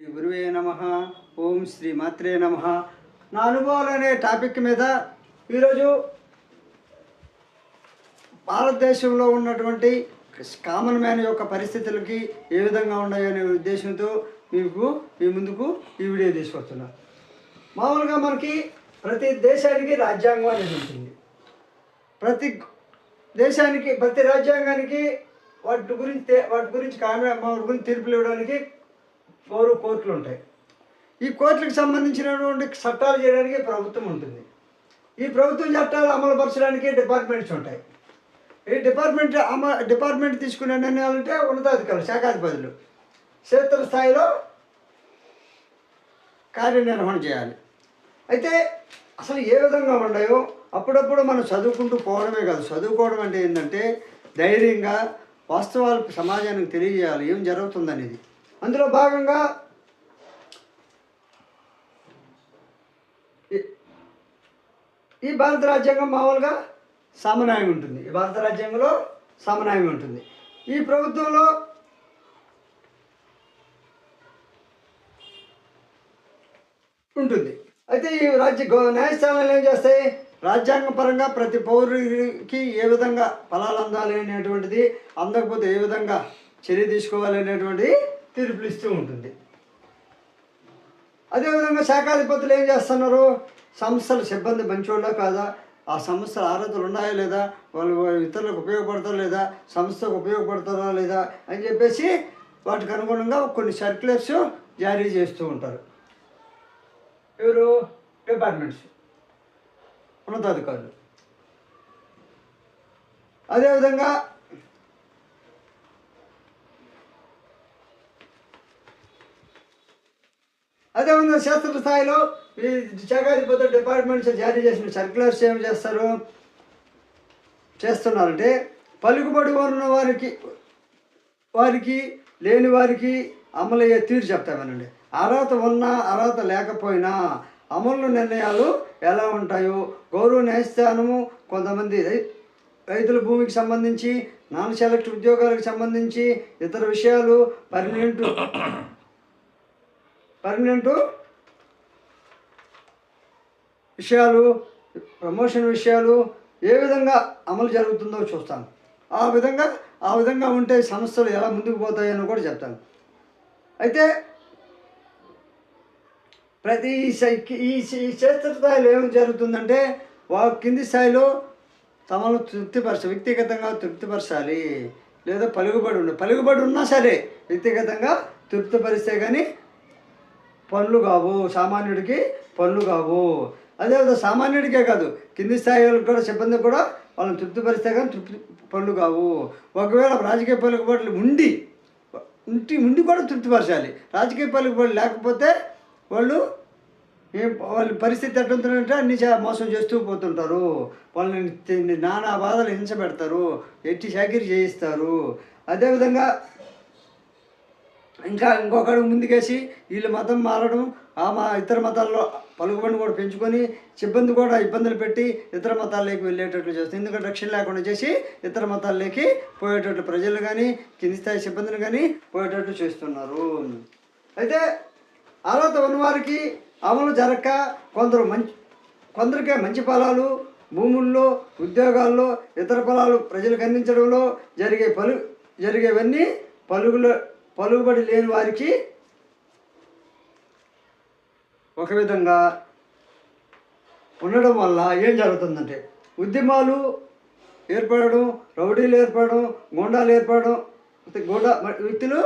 శ్రీ గురువే నమ. ఓం శ్రీ మాత్రే నమ. నా అనుభవాలు అనే టాపిక్ మీద ఈరోజు భారతదేశంలో ఉన్నటువంటి కామన్ మ్యాన్ యొక్క పరిస్థితులకి ఏ విధంగా ఉన్నాయో అనే ఉద్దేశంతో మీకు మీ ముందుకు ఈ వీడియో తీసుకొస్తున్నా. మామూలుగా మనకి ప్రతి దేశానికి రాజ్యాంగం అనేది ఉంటుంది. ప్రతి దేశానికి ప్రతి రాజ్యాంగానికి వాటి గురించి వాటి గురించి కామె వాటి గురించి తీర్పులు ఇవ్వడానికి గౌరవ కోర్టులు ఉంటాయి. ఈ కోర్టులకు సంబంధించినటువంటి చట్టాలు చేయడానికి ప్రభుత్వం ఉంటుంది. ఈ ప్రభుత్వం చట్టాలు అమలుపరచడానికి డిపార్ట్మెంట్స్ ఉంటాయి. ఈ డిపార్ట్మెంట్ అమ డిపార్ట్మెంట్ తీసుకునే నిర్ణయాలు అంటే ఉన్నతాధికారులు శాఖాధిపతులు. క్షేత్ర స్థాయిలో కార్యనిర్వహణ చేయాలి. అయితే అసలు ఏ విధంగా ఉన్నాయో అప్పుడప్పుడు మనం చదువుకుంటూ పోవడమే కాదు. చదువుకోవడం అంటే ఏంటంటే ధైర్యంగా వాస్తవాలు సమాజానికి తెలియజేయాలి. ఏం జరుగుతుందనేది. అందులో భాగంగా ఈ- భారత రాజ్యాంగం మామూలుగా సమన్యాయం ఉంటుంది. ఈ భారత రాజ్యాంగంలో సమన్యాయం ఉంటుంది. ఈ ప్రభుత్వంలో ఉంటుంది. అయితే ఈ రాజ్య గో- న్యాయస్థానాలు ఏం చేస్తాయి? రాజ్యాంగ పరంగా ప్రతి పౌరుడికి ఏ విధంగా ఫలాలు అందాలి అనేటువంటిది అందకపోతే ఏ విధంగా చర్య తీసుకోవాలి అనేటువంటిది తీర్పులు ఇస్తూ ఉంటుంది. అదేవిధంగా శాఖాధిపతులు ఏం చేస్తున్నారు? సంస్థల సిబ్బంది మంచోళ్ళ కాదా? ఆ సంస్థల అర్హతలు ఉన్నాయా లేదా? వాళ్ళు ఇతరులకు ఉపయోగపడతారా లేదా? సంస్థకు ఉపయోగపడతారా లేదా? అని చెప్పేసి వాటికి అనుగుణంగా కొన్ని సర్క్యులర్స్ జారీ చేస్తూ ఉంటారు. ఎవరు? డిపార్ట్మెంట్స్. ఉన్నతాధికారులు. అదేవిధంగా అదేవిధంగా శాస్త్ర స్థాయిలో ఈ శాఖాధిపతులు డిపార్ట్మెంట్స్ జారీ చేసిన సర్క్యులర్స్ ఏం చేస్తారు? చేస్తున్నారంటే పలుకుబడి ఉన్న వారికి వారికి లేని వారికి అమలయ్యే తీరు చెప్తామనండి అర్హత ఉన్నా అర్హత లేకపోయినా అమలు నిర్ణయాలు ఎలా ఉంటాయో గౌరవ న్యాయస్థానము కొంతమంది రై- రైతుల భూమికి సంబంధించి నాన్ సెలెక్ట్ ఉద్యోగాలకు సంబంధించి ఇతర విషయాలు పర్మనెంట్ పర్మనెంట్ విషయాలు ప్రమోషన్ విషయాలు ఏ విధంగా అమలు జరుగుతుందో చూస్తాను. ఆ విధంగా ఆ విధంగా ఉంటే సంస్థలు ఎలా ముందుకు పోతాయని కూడా చెప్తాను. అయితే ప్రతి ఈ ఈ క్షేత్ర స్థాయిలో ఏం జరుగుతుందంటే వా కింది స్థాయిలో తమను తృప్తిపరచ వ్యక్తిగతంగా తృప్తిపరచాలి. లేదా పలుకుబడి ఉండాలి పలుకుబడి ఉన్నా సరే వ్యక్తిగతంగా తృప్తిపరిస్తే కానీ పనులు కావు సామాన్యుడికి పనులు కావు. అదేవిధంగా సామాన్యుడికే కాదు కింది స్థాయి వాళ్ళకి కూడా సిబ్బంది కూడా వాళ్ళని తృప్తిపరిస్తే కానీ తృప్తి పనులు కావు. ఒకవేళ రాజకీయ పలుకుబడులు ఉండి ఉంటి ఉండి కూడా తృప్తిపరచాలి రాజకీయ పలుకుబడి లేకపోతే వాళ్ళు ఏం వాళ్ళ పరిస్థితి ఎట్టుంటుందంటే అన్ని మోసం చేస్తూ పోతుంటారు. వాళ్ళని నానా బాధలు హింస పెడతారు. ఎట్టి చాకరీ చేయిస్తారు. అదేవిధంగా ఇంకా ఇంకొకడు ముందుకేసి వీళ్ళు మతం మారడం ఆ మా ఇతర మతాల్లో పలుకుబడిని కూడా పెంచుకొని సిబ్బంది కూడా ఇబ్బందులు పెట్టి ఇతర మతాల్లోకి వెళ్ళేటట్లు చేస్తుంది. ఎందుకంటే రక్షణ లేకుండా చేసి ఇతర మతాల్లోకి పోయేటట్లు ప్రజలు కానీ కింది స్థాయి సిబ్బందిని కానీ పోయేటట్లు చేస్తున్నారు. అయితే అర్హత ఉన్నవారికి అమలు జరగక కొందరు మంచి కొందరికే మంచి ఫలాలు భూముల్లో ఉద్యోగాల్లో ఇతర ఫలాలు ప్రజలకు అందించడంలో జరిగే పలు జరిగేవన్నీ పలుగులో పలుకుబడి లేని వారికి ఒక విధంగా ఉండడం వల్ల ఏం జరుగుతుందంటే ఉద్యమాలు ఏర్పడడం రౌడీలు ఏర్పడడం గుండాలు ఏర్పడడం గోండా వ్యక్తులు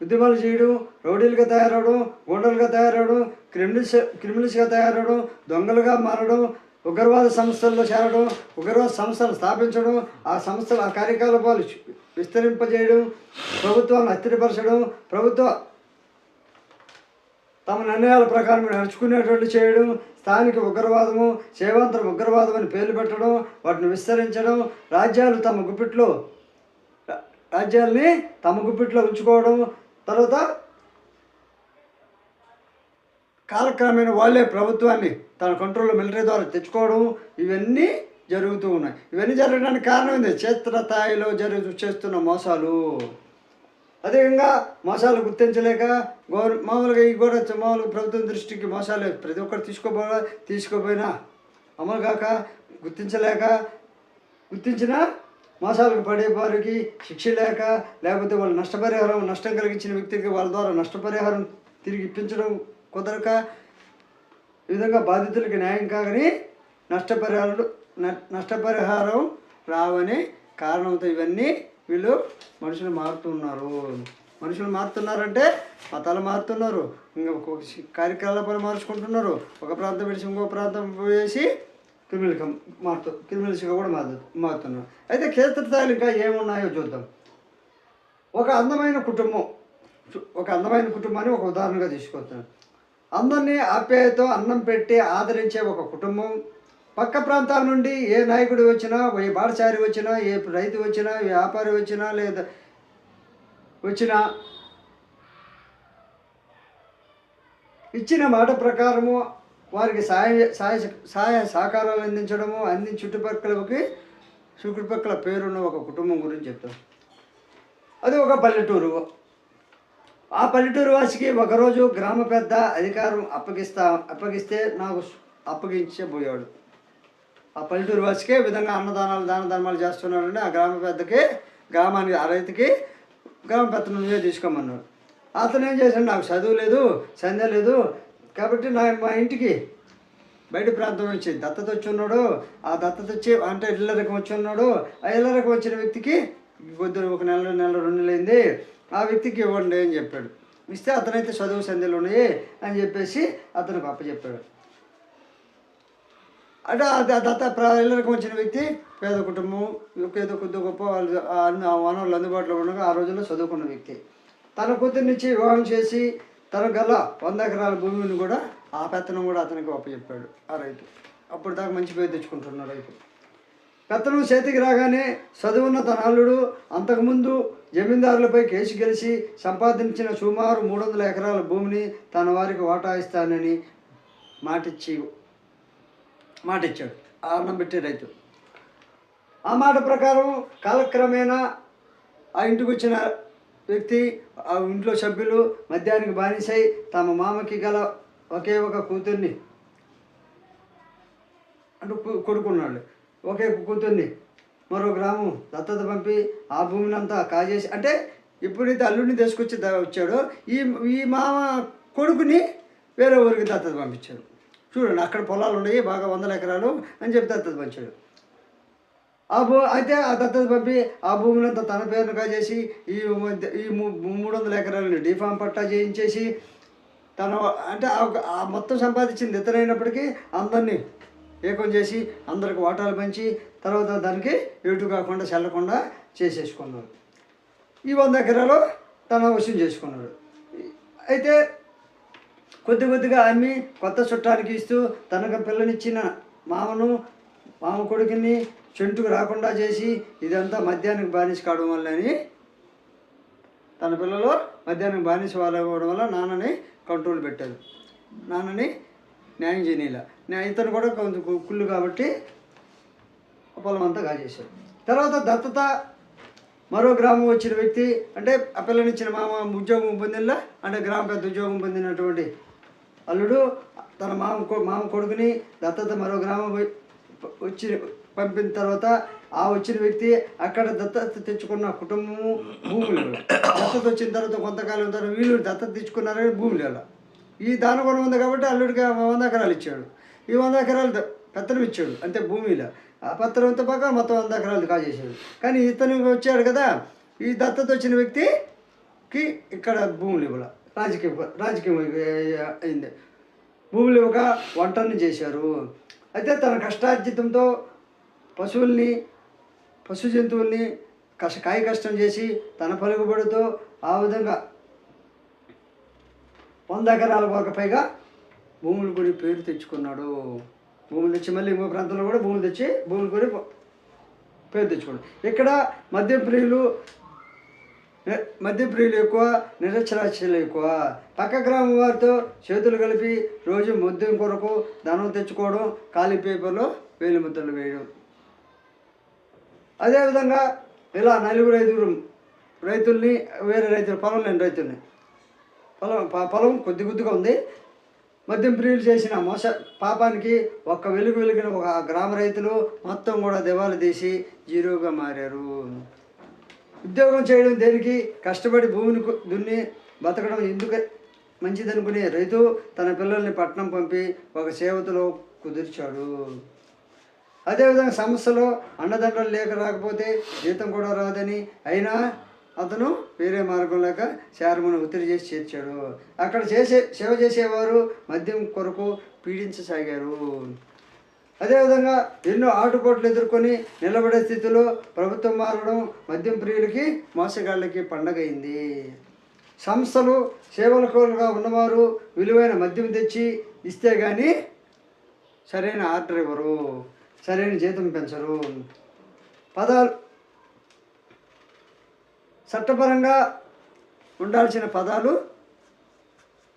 ఉద్యమాలు చేయడం రౌడీలుగా తయారవడం గుండలుగా తయారవడం క్రిమినల్స్ క్రిమినల్స్గా తయారవడం దొంగలుగా మారడం ఉగ్రవాద సంస్థల్లో చేరడం ఉగ్రవాద సంస్థలు స్థాపించడం ఆ సంస్థల ఆ కార్యకలాపాలు విస్తరింపజేయడం ప్రభుత్వాలను అస్థిరపరచడం ప్రభుత్వ తమ నిర్ణయాల ప్రకారం నడుచుకునేటట్లు చేయడం స్థానిక ఉగ్రవాదము సేవాంతర ఉగ్రవాదం అని పేర్లు పెట్టడం వాటిని విస్తరించడం రాజ్యాలు తమ గుప్పిట్లో రా- రాజ్యాల్ని తమ గుప్పిట్లో ఉంచుకోవడం తర్వాత కాలక్రమేణా వాళ్ళే ప్రభుత్వాన్ని తన కంట్రోల్లో మిలిటరీ ద్వారా తెచ్చుకోవడం ఇవన్నీ జరుగుతూ ఉన్నాయి. ఇవన్నీ జరగడానికి కారణం ఏంది? క్షేత్రస్థాయిలో జరుగు చేస్తున్న మోసాలు. అదేవిధంగా మోసాలు గుర్తించలేక గౌర మామూలుగా ఈ కూడా మామూలుగా ప్రభుత్వం దృష్టికి మోసాలు ప్రతి ఒక్కరు తీసుకోబో తీసుకోపోయినా అమలు కాక గుర్తించలేక గుర్తించిన మోసాలకు పడే వారికి శిక్ష లేక లేకపోతే వాళ్ళు నష్టపరిహారం నష్టం కలిగించిన వ్యక్తికి వాళ్ళ ద్వారా నష్టపరిహారం తిరిగి ఇప్పించడం కుదరక ఈ విధంగా బాధితులకి న్యాయం కాగని నష్టపరిహారాలు న- నష్టపరిహారం రావని కారణంతో ఇవన్నీ వీళ్ళు మనుషులు మారుతున్నారు. మనుషులు మారుతున్నారంటే మతాలు మారుతున్నారు. ఇంకా కార్యకలాపాలు మార్చుకుంటున్నారు. ఒక ప్రాంతం విడిచి ఇంకో ప్రాంతం పోయేసి క్రిమినల్ మారుతూ క్రిమినల్స్గా కూడా మారు మారుతున్నారు. అయితే క్షేత్రస్థాయిలు ఇంకా ఏమున్నాయో చూద్దాం. ఒక అందమైన కుటుంబం ఒక అందమైన కుటుంబాన్ని ఒక ఉదాహరణగా తీసుకొస్తాను. అందరినీ ఆప్యాయతో అన్నం పెట్టి ఆదరించే ఒక కుటుంబం. పక్క ప్రాంతాల నుండి ఏ నాయకుడు వచ్చినా ఏ బాటసారి వచ్చినా ఏ రైతు వచ్చినా ఏ వ్యాపారి వచ్చినా లేదా వచ్చినా ఇచ్చిన మాట ప్రకారము వారికి సహాయ సహాయ సహాయ సహకారాలు అందించడము అన్ని చుట్టుపక్కలకి చుట్టుపక్కల పేరున్న ఒక కుటుంబం గురించి చెప్తాం అది ఒక పల్లెటూరు. ఆ పల్లెటూరు వాసికి ఒకరోజు గ్రామ పెద్ద అధికారం అప్పగిస్తా అప్పగిస్తే నాకు అప్పగించబోయాడు ఆ పల్లెటూరు వాసికే విధంగా అన్నదానాలు దాన ధర్మాలు చేస్తున్నాడంటే ఆ గ్రామ పెద్దకి గ్రామానికి ఆ రైతుకి గ్రామ పెద్ద నుంచే తీసుకోమన్నాడు. అతను ఏం చేశాడు? నాకు చదువు లేదు సంధ్య లేదు కాబట్టి నా మా ఇంటికి బయట ప్రాంతం నుంచి దత్తత వచ్చి ఉన్నాడు. ఆ దత్తత వచ్చి అంటే ఇళ్ళరకం వచ్చి ఉన్నాడు. ఆ ఇళ్ళరకం వచ్చిన వ్యక్తికి కొద్ది ఒక నెల నెల రెండు నెలలైంది ఆ వ్యక్తికి ఇవ్వండి అని చెప్పాడు. ఇస్తే అతనైతే చదువు సంధ్యలు ఉన్నాయి అని చెప్పేసి అతనికి అప్పచెప్పాడు అంటే దత్త ఇళ్ళకి వచ్చిన వ్యక్తి పేద కుటుంబం ఏదో కొద్ది గొప్ప వాళ్ళు ఆ వనరులు అందుబాటులో ఉండగా ఆ రోజుల్లో చదువుకున్న వ్యక్తి. తన కూతుర్నిచ్చి వివాహం చేసి తన గల వంద ఎకరాల భూమిని కూడా ఆ పెత్తనం కూడా అతనికి అప్పచెప్పాడు ఆ రైతు. అప్పుడు దాకా మంచి పేరు తెచ్చుకుంటున్నాడు రైతు. పెత్తనం చేతికి రాగానే చదువున్న తన అల్లుడు అంతకుముందు జమీందారులపై కేసు గెలిచి సంపాదించిన సుమారు మూడు వందల ఎకరాల భూమిని తన వారికి వాటా ఇస్తానని మాటిచ్చి మాటిచ్చాడు ఆ అన్నం పెట్టే రైతు. ఆ మాట ప్రకారం కాలక్రమేణా ఆ ఇంటికి వచ్చిన వ్యక్తి ఆ ఇంట్లో సభ్యులు మద్యానికి బానిసై తమ మామకి గల ఒకే ఒక కూతుర్ని అంటే కొడుకున్నాడు. ఒకే కూతుర్ని మరో గ్రామం దత్తత పంపి ఆ భూమిని అంతా కాజేసి అంటే ఇప్పుడైతే అల్లుడిని తీసుకొచ్చి వచ్చాడో. ఈ ఈ మామ కొడుకుని వేరే ఊరికి దత్తత పంపించాడు. చూడండి అక్కడ పొలాలు ఉన్నాయి బాగా వందల ఎకరాలు అని చెప్పి దత్తత పంచాడు ఆ భూ అయితే ఆ దత్తత పంపి ఆ భూమిని అంతా తన పేరును కాజేసి ఈ మధ్య- ఈ మూడు వందల ఎకరాలని డిఫామ్ పట్టా చేయించేసి తన అంటే ఆ మొత్తం సంపాదించింది ఇతరైనప్పటికీ అందరినీ ఏకం చేసి అందరికి వాటాలు పంచి తర్వాత దానికి ఎటు కాకుండా చల్లకుండా చేసేసుకున్నాడు. ఈ వంద ఎకరాలు తన వసూలు చేసుకున్నాడు. అయితే కొద్ది కొద్దిగా అమ్మి కొత్త చుట్టానికి ఇస్తూ తనకు పిల్లనిచ్చిన మామను మామ కొడుకుని చెంటుకు రాకుండా చేసి ఇదంతా మధ్యాహ్నం బానిస కావడం వల్లని తన పిల్లలు మధ్యాహ్నం బానిస వాళ్ళ వల్ల నాన్నని కంట్రోల్ పెట్టారు నాన్నని న్యాయం చేయనీలా. ఇతను కూడా కొంచెం కు- కుళ్ళు కాబట్టి పొలం అంతా కాజేశాడు. తర్వాత దత్తత మరో గ్రామం వచ్చిన వ్యక్తి అంటే ఆ పిల్లనిచ్చిన మామ ఉద్యోగం పొందినలా అంటే గ్రామ పెద్ద ఉద్యోగం పొందినటువంటి అల్లుడు తన మామ మామ కొడుకుని దత్తత మరో గ్రామం వచ్చి పంపిన తర్వాత ఆ వచ్చిన వ్యక్తి అక్కడ దత్తత తెచ్చుకున్న కుటుంబము భూములు. దత్తత వచ్చిన తర్వాత కొంతకాలం తర్వాత వీళ్ళు దత్తత తెచ్చుకున్నారని భూములు ఇలా ఈ దానగుణం ఉంది కాబట్టి అల్లుడికి వంద ఎకరాలు ఇచ్చాడు. ఈ వంద ఎకరాలు ద- పెత్తనం ఇచ్చాడు అంతే భూమిలో. ఆ పత్రంతో పాక మొత్తం వంద ఎకరాలు కాజేసాడు కానీ ఇతను వచ్చాడు కదా ఈ దత్తత వచ్చిన వ్యక్తికి ఇక్కడ భూములు ఇవ్వాల. రాజకీయ రాజకీయం అయింది. భూములు ఇవ్వక వంటను చేశారు. అయితే తన కష్టార్జితంతో పశువుల్ని పశు జంతువుల్ని కష్ట కాయ కష్టం చేసి తన పలుకుబడితో ఆ విధంగా వంద ఎకరాల వరకు పైగా భూములు కొని పేరు తెచ్చుకున్నాడు. భూములు తెచ్చి మళ్ళీ ఇంకో ప్రాంతంలో కూడా భూములు తెచ్చి భూములు కొని పేరు తెచ్చుకున్నాడు. ఇక్కడ మద్యం ప్రియులు మద్యం ప్రియులు ఎక్కువ నిరక్షరాస్యులు ఎక్కువ. పక్క గ్రామం వారితో చేతులు కలిపి రోజు మద్యం కొరకు ధనం తెచ్చుకోవడం ఖాళీ పేపర్లో వేలి ముద్రలు వేయడం. అదేవిధంగా ఇలా నలుగురు ఐదుగురు రైతుల్ని వేరే రైతులు పొలం లేని రైతుల్ని పొలం పొలం కొద్ది కొద్దిగా ఉంది. మద్యం ప్రియులు చేసిన మోస పాపానికి ఒక్క వెలుగు వెలిగిన ఒక గ్రామ రైతులు మొత్తం కూడా దివాలు తీసి జీరోగా మారారు. ఉద్యోగం చేయడం దేనికి? కష్టపడి భూమిని దున్ని బతకడం ఎందుకు మంచిదనుకునే రైతు తన పిల్లల్ని పట్నం పంపి ఒక సేవతలో కుదిర్చాడు. అదేవిధంగా సమస్యలో అన్నదండలు లేక రాకపోతే జీతం కూడా రాదని. అయినా అతను వేరే మార్గం లేక శారమును ఒత్తిడి చేసి చేర్చాడు. అక్కడ చేసే సేవ చేసేవారు మద్యం కొరకు పీడించసాగారు. అదేవిధంగా ఎన్నో ఆటుపోట్లు ఎదుర్కొని నిలబడే స్థితిలో ప్రభుత్వం మారడం మద్యం ప్రియులకి మోసగాళ్ళకి పండగైంది. సంస్థలు సేవలకులుగా ఉన్నవారు విలువైన మద్యం తెచ్చి ఇస్తే కానీ సరైన ఆర్డర్ ఇవ్వరు సరైన జీతం పెంచరు. పదాలు చట్టపరంగా ఉండాల్సిన పదాలు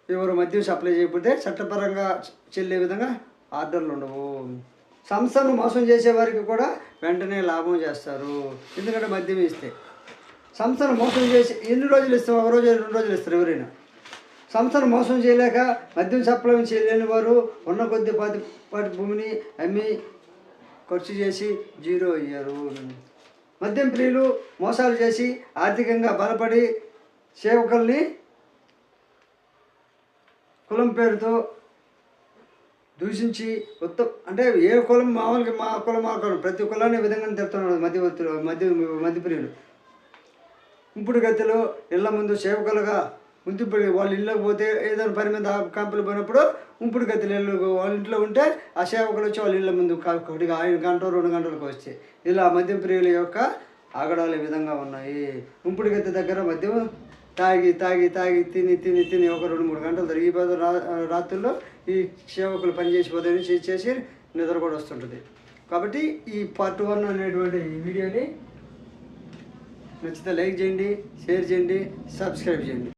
ఎవరు మద్యం సప్లై చేయకపోతే చట్టపరంగా చెల్లే విధంగా ఆర్డర్లు ఉండవు. సంస్థను మోసం చేసే వారికి కూడా వెంటనే లాభం చేస్తారు. ఎందుకంటే మద్యం ఇస్తే. సంస్థను మోసం చేసి ఎన్ని రోజులు ఇస్తాం? ఒక రోజు రెండు రోజులు ఇస్తారు ఎవరైనా. సంస్థను మోసం చేయలేక మద్యం సప్లై చేయలేని వారు ఉన్న కొద్ది పాతి పాటి భూమిని అమ్మి ఖర్చు చేసి జీరో అయ్యారు. మద్యం ప్రియులు మోసాలు చేసి ఆర్థికంగా బలపడి సేవకుల్ని కులం పేరుతో దూషించి ఉత్త అంటే ఏ కులం మామూలుగా మా కులం మా కులం ప్రతి కులాన్ని విధంగా తిడుతున్నాడు మధ్యవర్తులు మధ్య మధ్యప్రియులు ఇప్పుడు గతిలో ఇళ్ళ ముందు సేవకులుగా ఉంచిపడి వాళ్ళ ఇళ్ళకి పోతే ఏదైనా పని మీద కంపెనీ పోయినప్పుడు ఉంపుడు గతిలో ఇల్లు వాళ్ళ ఇంట్లో ఉంటే ఆ సేవకులు వచ్చి వాళ్ళ ఇళ్ళ ముందు ఒకటిగా ఐదు గంటలు రెండు గంటలకు వచ్చి. ఇలా మద్యం ప్రియుల యొక్క ఆగడాలు ఈ విధంగా ఉన్నాయి. ఉంపుడు గతి దగ్గర మద్యం తాగి తాగి తాగి తిని తిని తిని ఒక రెండు మూడు గంటలు జరిగిపోతే రా రాత్రుల్లో ఈ సేవకులు పనిచేసిపోతే చేసి నిద్ర కూడా వస్తుంటుంది. కాబట్టి ఈ పార్ట్ వన్ అనేటువంటి ఈ వీడియోని నచ్చితే లైక్ చేయండి షేర్ చేయండి సబ్స్క్రైబ్ చేయండి.